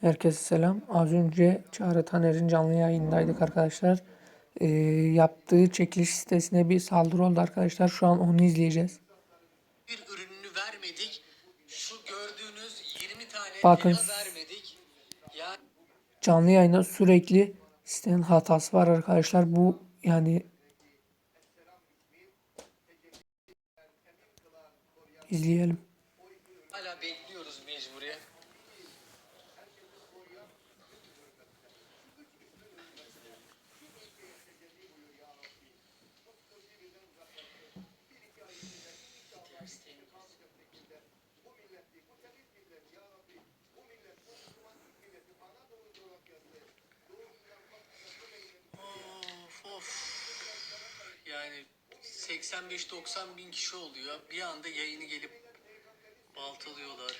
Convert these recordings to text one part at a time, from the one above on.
Herkese selam. Az önce Çağrı Taner'in canlı yayındaydık arkadaşlar. Ee, yaptığı çekiliş sitesine bir saldırı oldu arkadaşlar. Şu an onu izleyeceğiz. bir ürününü vermedik. Şu gördüğünüz 20 tane Bakın. vermedik. Yani Canlı yayında sürekli sitenin hatası var arkadaşlar. Bu yani izleyelim. hala bekliyoruz mecburi. Of of. Yani 85-90 bin kişi oluyor. Bir anda yayını gelip baltalıyorlar.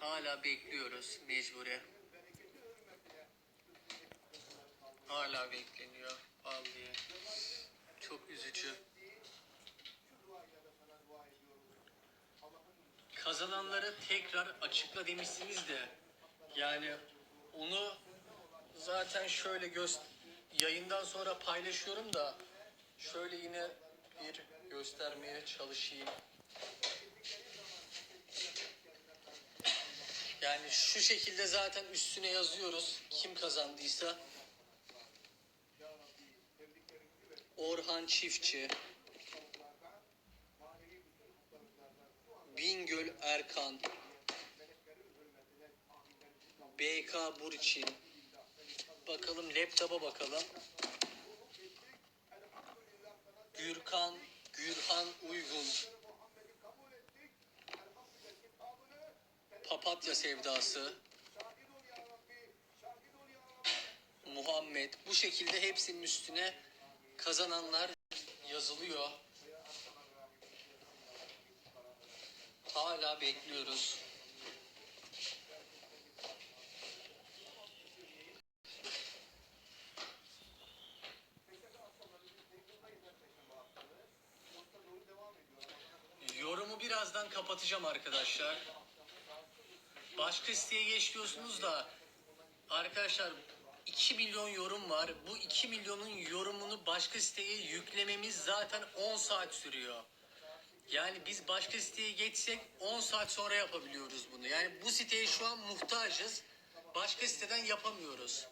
Hala bekliyoruz mecbure. Hala bekleniyor. Vallahi. Çok üzücü. Kazananları tekrar açıkla demişsiniz de yani onu zaten şöyle göz yayından sonra paylaşıyorum da şöyle yine bir göstermeye çalışayım. Yani şu şekilde zaten üstüne yazıyoruz kim kazandıysa. Orhan Çiftçi. Bingöl Erkan. BK Burçin. Bakalım laptopa bakalım. Gürkan Gürhan Uygun. Papatya sevdası. Muhammed. Bu şekilde hepsinin üstüne kazananlar yazılıyor. Hala bekliyoruz. Birazdan kapatacağım arkadaşlar. Başka siteye geç diyorsunuz da arkadaşlar 2 milyon yorum var. Bu 2 milyonun yorumunu başka siteye yüklememiz zaten 10 saat sürüyor. Yani biz başka siteye geçsek 10 saat sonra yapabiliyoruz bunu. Yani bu siteye şu an muhtacız. Başka siteden yapamıyoruz.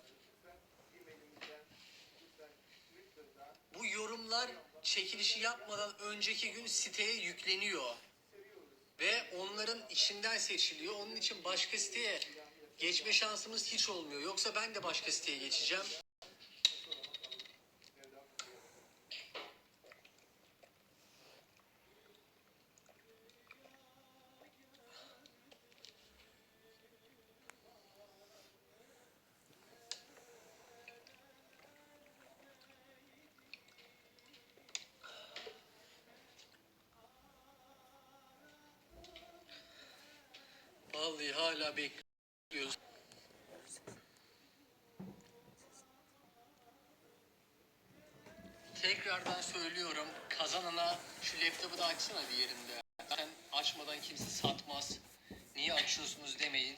Bu yorumlar çekilişi yapmadan önceki gün siteye yükleniyor. Ve onların içinden seçiliyor. Onun için başka siteye geçme şansımız hiç olmuyor. Yoksa ben de başka siteye geçeceğim. Vallahi hala bekliyoruz. Tekrardan söylüyorum. Kazanana şu laptopu da açsana bir yerinde. Zaten açmadan kimse satmaz. Niye açıyorsunuz demeyin.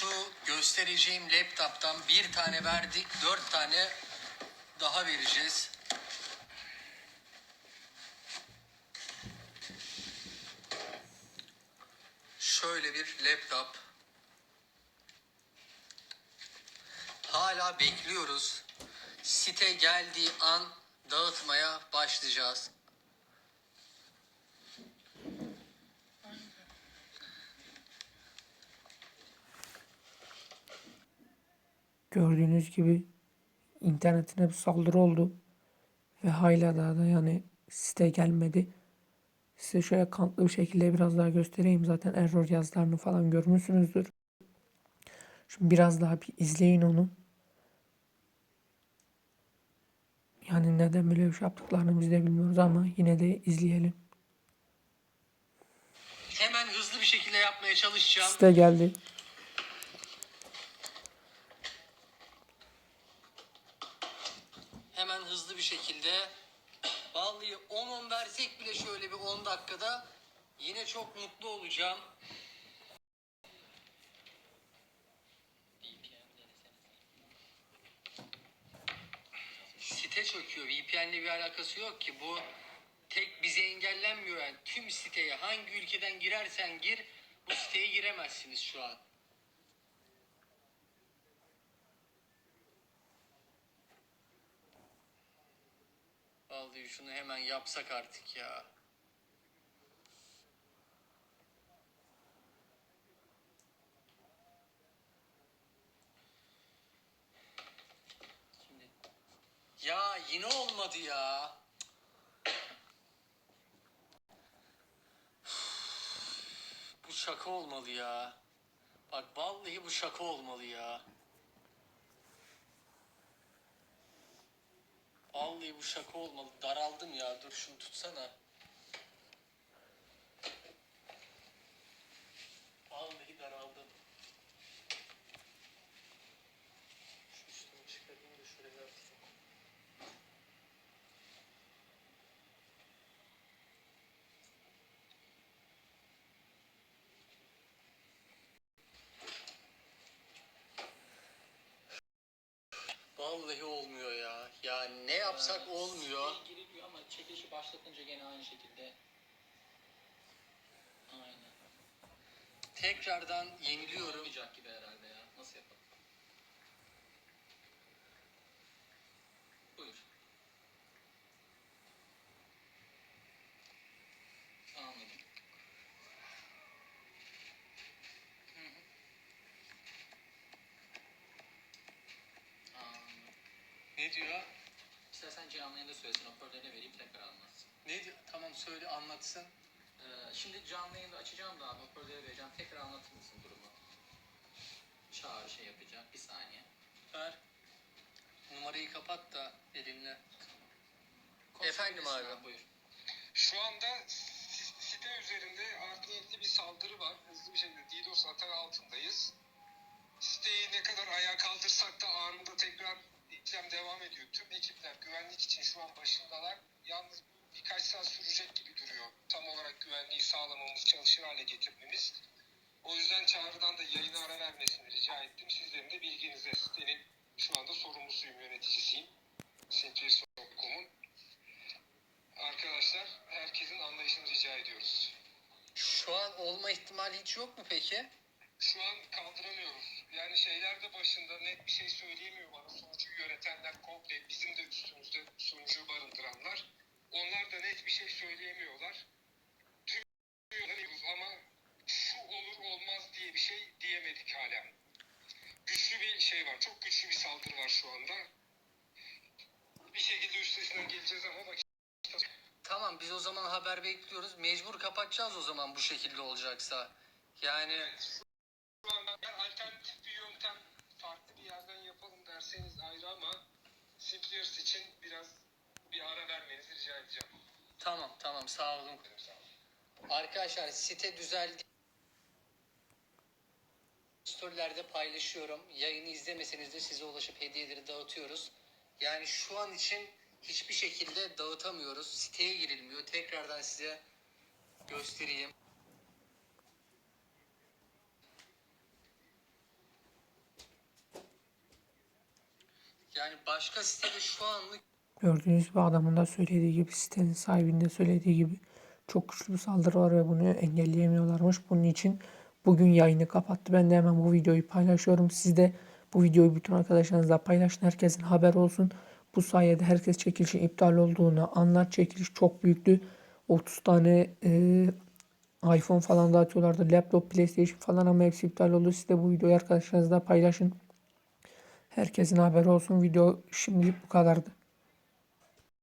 Şu göstereceğim laptoptan bir tane verdik. Dört tane daha vereceğiz. Şöyle bir laptop. Hala bekliyoruz. Site geldiği an dağıtmaya başlayacağız. Gördüğünüz gibi internetine bir saldırı oldu. Ve hala daha da yani site gelmedi. Size şöyle kanıtlı bir şekilde biraz daha göstereyim. Zaten error yazılarını falan görmüşsünüzdür. Şimdi biraz daha bir izleyin onu. Yani neden böyle bir şey yaptıklarını biz de bilmiyoruz ama yine de izleyelim. Hemen hızlı bir şekilde yapmaya çalışacağım. Site geldi. Hemen hızlı bir şekilde. Vallahi 10-10 versek bile şöyle bir 10 dakikada yine çok mutlu olacağım. Site çöküyor. VPN'le bir alakası yok ki. Bu tek bize engellenmiyor yani. Tüm siteye hangi ülkeden girersen gir bu siteye giremezsiniz şu an. Vallahi şunu hemen yapsak artık ya. Şimdi ya yine olmadı ya. Bu şaka olmalı ya. Bak vallahi bu şaka olmalı ya. Vallahi bu şaka olmalı. Daraldım ya. Dur şunu tutsana. Vallahi daraldım. Şu üstümü çıkarayım da şuraya atayım. Vallahi olmuyor ya. Ya ne yapsak olmuyor. Siteye giriliyor ama çekilişi başlatınca gene aynı şekilde. Aynen. Tekrardan yeniliyorum. Olmayacak gibi herhalde ya. Nasıl yapalım? Ne diyor? İstersen canlı yayında söylesin, hoparlörüne vereyim tekrar anlatsın. Ne diyor? Tamam söyle anlatsın. Ee, şimdi canlı yayında açacağım da abi hoparlöre vereceğim. Tekrar anlatır mısın durumu? Çağrı şey yapacak. Bir saniye. Ver. Numarayı kapat da elinle. Kontrol Efendim abi. Buyur. Şu anda si- site üzerinde art niyetli bir saldırı var. Hızlı bir şekilde DDoS atağı altındayız. Siteyi ne kadar ayağa kaldırsak da anında tekrar işlem devam ediyor. Tüm ekipler güvenlik için şu an başındalar. Yalnız birkaç saat sürecek gibi duruyor. Tam olarak güvenliği sağlamamız, çalışır hale getirmemiz. O yüzden çağrıdan da yayına ara vermesini rica ettim. Sizlerin de bilginize. Sitenin şu anda sorumlusuyum, yöneticisiyim. Sintiris.com'un. Arkadaşlar herkesin anlayışını rica ediyoruz. Şu an olma ihtimali hiç yok mu peki? Şu an kaldıramıyoruz. Yani şeyler de başında net bir şey söyleyemiyor bana. Sunucuyu yönetenler komple bizim de üstümüzde sunucu barındıranlar. Onlar da net bir şey söyleyemiyorlar. Duyuyoruz ama şu olur olmaz diye bir şey diyemedik hala. Güçlü bir şey var. Çok güçlü bir saldırı var şu anda. Bir şekilde üstesinden geleceğiz ama bak Tamam biz o zaman haber bekliyoruz. Mecbur kapatacağız o zaman bu şekilde olacaksa. Yani Simpliers için biraz bir ara vermenizi rica edeceğim. tamam tamam sağ olun. Sağ olun. Arkadaşlar site düzeldi. Storylerde paylaşıyorum. Yayını izlemeseniz de size ulaşıp hediyeleri dağıtıyoruz. Yani şu an için hiçbir şekilde dağıtamıyoruz. Siteye girilmiyor. Tekrardan size göstereyim. Yani başka sitede şu anlık Gördüğünüz gibi adamın da söylediği gibi sitenin sahibinin de söylediği gibi çok güçlü bir saldırı var ve bunu engelleyemiyorlarmış. Bunun için bugün yayını kapattı. Ben de hemen bu videoyu paylaşıyorum. Siz de bu videoyu bütün arkadaşlarınızla paylaşın. Herkesin haber olsun. Bu sayede herkes çekilişin iptal olduğunu anlar. Çekiliş çok büyüktü. 30 tane e, iPhone falan dağıtıyorlardı. Laptop, PlayStation falan ama hepsi iptal oldu. Siz de bu videoyu arkadaşlarınızla paylaşın. Herkesin haberi olsun. Video şimdilik bu kadardı.